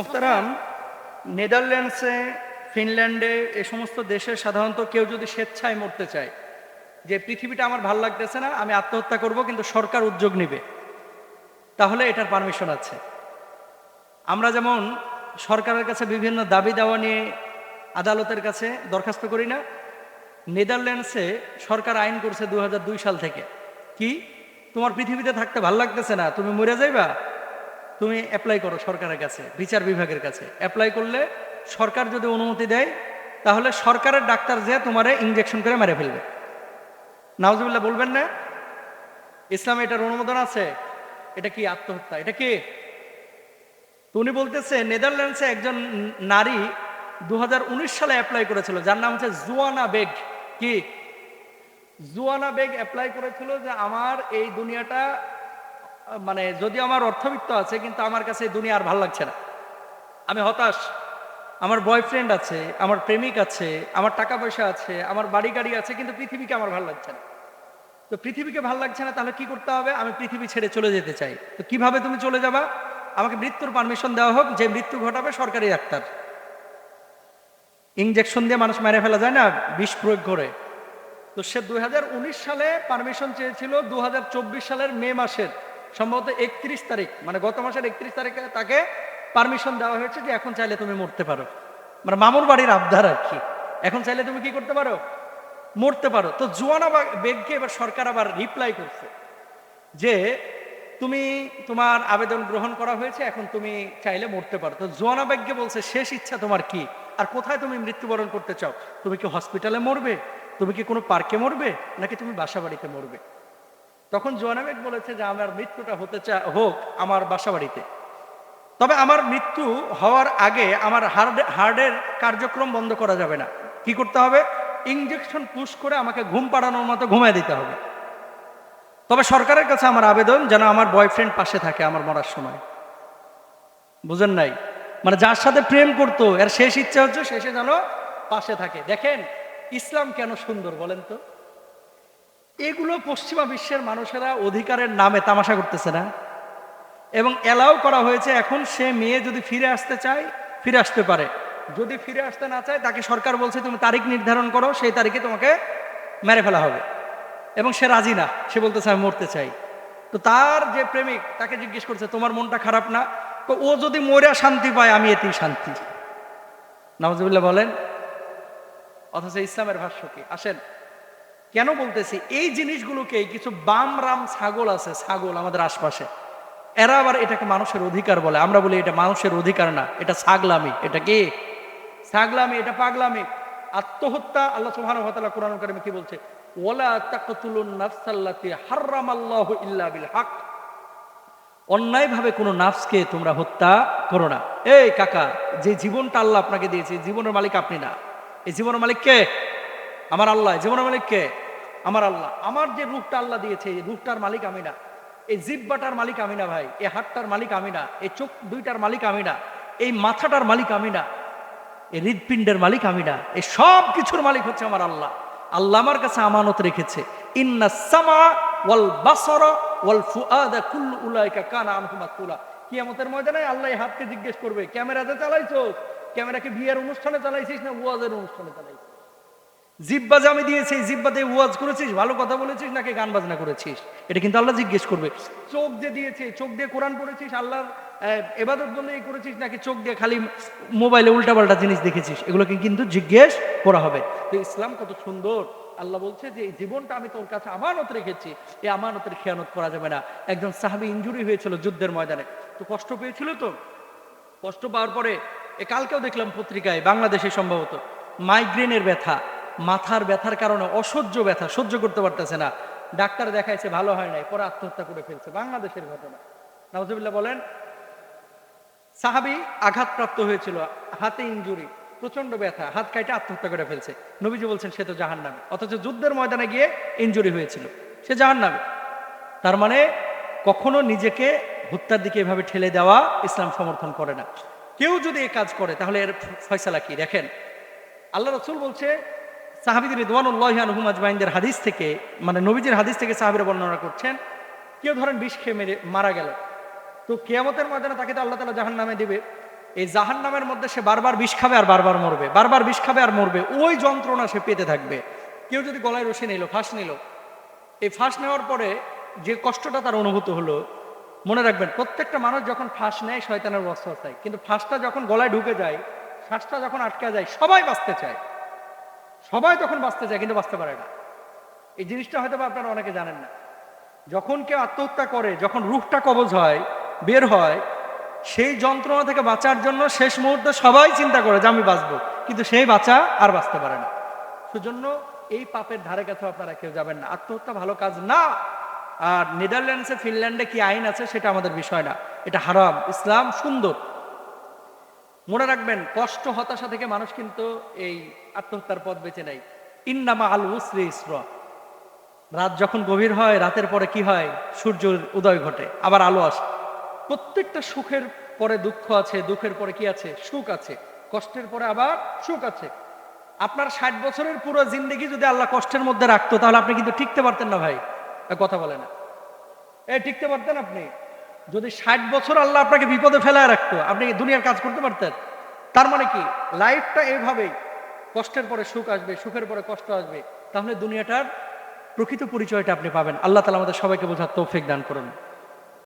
মোহতারাম, নেদারল্যান্ডসে, ফিনল্যান্ডে, এ সমস্ত দেশে সাধারণত কেউ যদি স্বেচ্ছায় মরতে চায়, যে পৃথিবীটা আমার ভালো লাগতেছে না, আমি আত্মহত্যা করব, কিন্তু সরকার উদ্যোগ নেবে, তাহলে এটার পারমিশন আছে। আমরা যেমন সরকারের কাছে বিভিন্ন দাবি দাওয়া নিয়ে আদালতের কাছে দরখাস্ত করি না, নেদারল্যান্ডসে সরকার আইন করছে দু হাজার দুই সাল থেকে। কি? তোমার পৃথিবীতে থাকতে ভালো লাগতেছে না, তুমি মরে যাইবা? তুমি অ্যাপ্লাই করো সরকারের কাছে, বিচার বিভাগের কাছে। অ্যাপ্লাই করলে সরকার যদি অনুমতি দেয়, তাহলে সরকারের ডাক্তার যে তোমারে ইঞ্জেকশন করে মেরে ফেলবে। নাওজুবিল্লাহ, বলবেন না? ইসলামে এটার অনুমোদন আছে। এটা কি আত্মহত্যা? এটা কি? উনি বলতেছে, নেদারল্যান্ডসে একজন নারী দু হাজার উনিশ সালে অ্যাপ্লাই করেছিল, যার নাম হচ্ছে জুয়ানা বেগ। কি? জুয়ানা বেগ অ্যাপ্লাই করেছিল যে, আমার এই দুনিয়াটা মানে যদি আমার অর্থবিত্ত আছে, কিন্তু আমার কাছে দুনিয়া আর ভালো লাগছে না। আমি হতাশ। আমার বয়ফ্রেন্ড আছে, আমার প্রেমিক আছে, আমার টাকা পয়সা আছে, আমার বাড়ি গাড়ি আছে, কিন্তু পৃথিবীকে আমার ভালো লাগছে না। তো পৃথিবীকে ভালো লাগছে না, তাহলে কি করতে হবে? আমি পৃথিবী ছেড়ে চলে যেতে চাই। তো কীভাবে তুমি চলে যাবা? আমাকে মৃত্যুর পারমিশন দেওয়া হোক, যে মৃত্যু ঘটাবে সরকারি ডাক্তার। ইঞ্জেকশন দিয়ে মানুষ মেরে ফেলা যায় না? বিষ প্রয়োগ করে। তো সে দুই হাজার উনিশ সালে পারমিশন চেয়েছিল, দুই হাজার চব্বিশ সালের মে মাসের। সম্ভবত একত্রিশ তারিখ মানে গত মাসের একত্রিশ তারিখে তাকে পারমিশন দেওয়া হয়েছে যে এখন চাইলে তুমি মরতে পারো। মানে মামুর বাড়ির আবদার আর কি। এখন চাইলে তুমি কি করতে পারো? মরতে পারো। তো জুয়ানা বেগকে এবার সরকার আবার রিপ্লাই করছে যে, তুমি তোমার আবেদন গ্রহণ করা হয়েছে, এখন তুমি চাইলে মরতে পারো। তো জোয়ানা বেগকে বলছে, শেষ ইচ্ছা তোমার কি? আর কোথায় তুমি মৃত্যুবরণ করতে চাও? তুমি কি হসপিটালে মরবে? তুমি কি কোনো পার্কে মরবে? নাকি তুমি বাসা বাড়িতে মরবে? তখন জোয়ানা বেগ বলেছে যে, আমার মৃত্যুটা হতে চা হোক আমার বাসা বাড়িতে তবে আমার মৃত্যু হওয়ার আগে আমার হার্ড হার্টের কার্যক্রম বন্ধ করা যাবে না। কি করতে হবে? ইঞ্জেকশন পুশ করে আমাকে ঘুম পাড়ানোর মতো ঘুমায় দিতে হবে। তবে সরকারের কাছে আমার আবেদন যেন আমার বয়ফ্রেন্ড পাশে থাকে আমার মরার সময়। বুঝেন নাই? মানে যার সাথে প্রেম করতো, এর শেষ ইচ্ছা হচ্ছে শেষে যেন পাশে থাকে। দেখেন, ইসলাম কেন সুন্দর বলেন তো? এগুলো পশ্চিমা বিশ্বের মানুষেরা অধিকারের নামে তামাশা করতেছে না। এবং অ্যালাউ করা হয়েছে এখন সে মেয়ে যদি ফিরে আসতে চায়, ফিরে আসতে পারে। যদি ফিরে আসতে না চায়, তাকে সরকার বলছে, তুমি তারিখ নির্ধারণ করো, সেই তারিখে তোমাকে মেরে ফেলা হবে। এবং সে রাজি না, সে বলতেছে, আমি মরতে চাই। তো তার যে প্রেমিক, তাকে জিজ্ঞেস করছে, তোমার মনটা খারাপ না? তো ও যদি মরে শান্তি পায়, আমি এতেই শান্তি। নওয়াজুবিল্লাহ বলেন। অথচ ইসলামের ভাষ্য কি? আসেন কেন বলতেছি? এই জিনিসগুলোকে কিছু বাম রাম ছাগল আছে, ছাগল আমাদের আশপাশে। এরা আবার এটাকে মানুষের অধিকার বলে। আমরা বলি এটা মানুষের অধিকার না, এটা ছাগলামি। এটা কি? ছাগলামি, এটা পাগলামি। আত্মহত্যা, আল্লাহ ওয়া কোরআন কারিমে কি বলছে? ওয়ালা তাকতুলুন নাফসাল্লাতী হারামাল্লাহু ইল্লা বিল হক অন্যায়ভাবে কোনো নাফসকে তোমরা হত্যা করো না। এই কাকা, যে জীবনটা আল্লাহ আপনাকে দিয়েছে জীবনের মালিক আপনি না। এই জীবনের মালিক কে? আমার আল্লাহ, জীবনের মালিক কে? আমার আল্লাহ। আমার যে রূপটা আল্লাহ দিয়েছে রূপটার মালিক আমি না। এই জিব্বাটার মালিক আমি না ভাই, এই হাতটার মালিক আমি না, এই চোখ দুইটার মালিক আমি না, এই মাথাটার মালিক আমি না, এই হৃদপিণ্ডের মালিক আমি না, এই সব কিছুর মালিক হচ্ছে আমার আল্লাহ। আল্লাহ আমার কাছে আমানত রেখেছে। কিয়ামতের ময়দানে আল্লাহ হাতকে জিজ্ঞেস করবে, ক্যামেরাতে চালাইছো? ক্যামেরাকে বিয়ের অনুষ্ঠানে চালাইছিস না ওয়াজের অনুষ্ঠানে চালাইছিস? জিব্বা যে আমি দিয়েছি জিব্বাতে ওয়াজ করেছিস, ভালো কথা বলেছিস নাকি গান বাজনা করেছিস? এটা কিন্তু আল্লাহ জিজ্ঞেস করবে। চোখ যে দিয়েছে, চোখ দিয়ে কোরআন পড়েছিস, আল্লাহর এবাদত বলে এই করেছিস নাকি চোখ দিয়ে খালি মোবাইলে উল্টাপাল্টা জিনিস দেখেছিস? এগুলোকে কিন্তু জিজ্ঞেস করা হবে। তো ইসলাম কত সুন্দর। আল্লাহ বলছে যে, এই জীবনটা আমি তোর কাছে আমানত রেখেছি এই আমানতের খেয়ানত করা যাবে না। একজন সাহাবি ইঞ্জুরি হয়েছিল যুদ্ধের ময়দানে। তো কষ্ট পেয়েছিল তো? কষ্ট পাওয়ার পরে, এ কালকেও দেখলাম পত্রিকায়, বাংলাদেশে সম্ভবত মাইগ্রেনের ব্যথা। মাথার ব্যথার কারণে অসহ্য ব্যথা, সহ্য করতে পারতেছে না। ডাক্তার দেখাইছে, ভালো হয় নাই, পরে আত্মহত্যা করে ফেলছে। বাংলাদেশের ঘটনা। নওয়াজুবিল্লাহ বলেন, সাহাবি আঘাতপ্রাপ্ত হয়েছিল, হাতে ইঞ্জুরি প্রচণ্ড ব্যথা, হাত কাইটে আত্মহত্যা করে ফেলছে। নবীজি বলছেন, সে তো জাহান নামে অথচ যুদ্ধের ময়দানে গিয়ে ইঞ্জুরি হয়েছিল। সে জাহান নামে তার মানে কখনো নিজেকে হত্যার দিকে এভাবে ঠেলে দেওয়া ইসলাম সমর্থন করে না। কেউ যদি এই কাজ করে, তাহলে এর ফয়সালা কি? দেখেন, আল্লাহ রসুল বলছে সাহাবিদের রিদওয়ানুল্লাহানহুম আজমাইনদের হাদিস থেকে মানে নবীজির হাদিস থেকে সাহাবিরা বর্ণনা করছেন, কেউ ধরেন বিষ খেয়ে মেরে মারা গেল, তো কেয়ামতের ময়দানে তাকে তো আল্লাহ তালা জাহান নামে দিবে। এই জাহান নামের মধ্যে সে বারবার বিষ খাবে আর বারবার মরবে, বারবার বিষ খাবে আর মরবে, ওই যন্ত্রণা সে পেতে থাকবে। কেউ যদি গলায় রশি নিল, ফাঁস নিল, এই ফাঁস নেওয়ার পরে যে কষ্টটা তার অনুভূত হলো, মনে রাখবেন, প্রত্যেকটা মানুষ যখন ফাঁস নেয়, শয়তানের বস্তায় কিন্তু ফাঁসটা যখন গলায় ঢুকে যায় শ্বাসটা যখন আটকে যায়, সবাই বাঁচতে চায়। সবাই তখন বাঁচতে চায়, কিন্তু বাঁচতে পারে না। এই জিনিসটা হয়তো আপনারা অনেকে জানেন না। যখন কেউ আত্মহত্যা করে, যখন রুখটা কবজ হয়, বের হয়, সেই যন্ত্রণা থেকে বাঁচার জন্য শেষ মুহূর্তে সবাই চিন্তা করে যে আমি বাঁচবো। কিন্তু সেই বাঁচা আর বাঁচতে পারে না। সেজন্য এই পাপের ধারে কাছে আপনারা কেউ যাবেন না। আত্মহত্যা ভালো কাজ না। আর নেদারল্যান্ডসে ফিনল্যান্ডে কি আইন আছে, সেটা আমাদের বিষয় না। এটা হারাম। ইসলাম সুন্দর। মনে রাখবেন, কষ্ট, হতাশা থেকে মানুষ কিন্তু এই আত্মহত্যার পথ বেছে নেয়। ইন্নামা আল উসরি ইসরা। রাত যখন গভীর হয়, রাতের পরে কি হয়? সূর্যের উদয় ঘটে, আবার আলো আসে। প্রত্যেকটা সুখের পরে দুঃখ আছে, দুঃখের পরে কি আছে? সুখ আছে। কষ্টের পরে আবার সুখ আছে। আপনার ষাট বছরের পুরো জিন্দগি যদি আল্লাহ কষ্টের মধ্যে রাখতো, তাহলে আপনি কিন্তু টিকতে পারতেন না ভাই। কথা বলে না। এ টিকতে পারতেন আপনি? যদি ষাট বছর আল্লাহ আপনাকে বিপদে ফেলায় রাখতো, আপনি দুনিয়ার কাজ করতে পারতেন। তার মানে কি? লাইফটা এভাবেই। কষ্টের পরে সুখ আসবে, সুখের পরে কষ্ট আসবে। তাহলে দুনিয়াটার প্রকৃত পরিচয়টা আপনি পাবেন। আল্লাহ তালা আমাদের সবাইকে বোঝার তৌফিক দান করুন।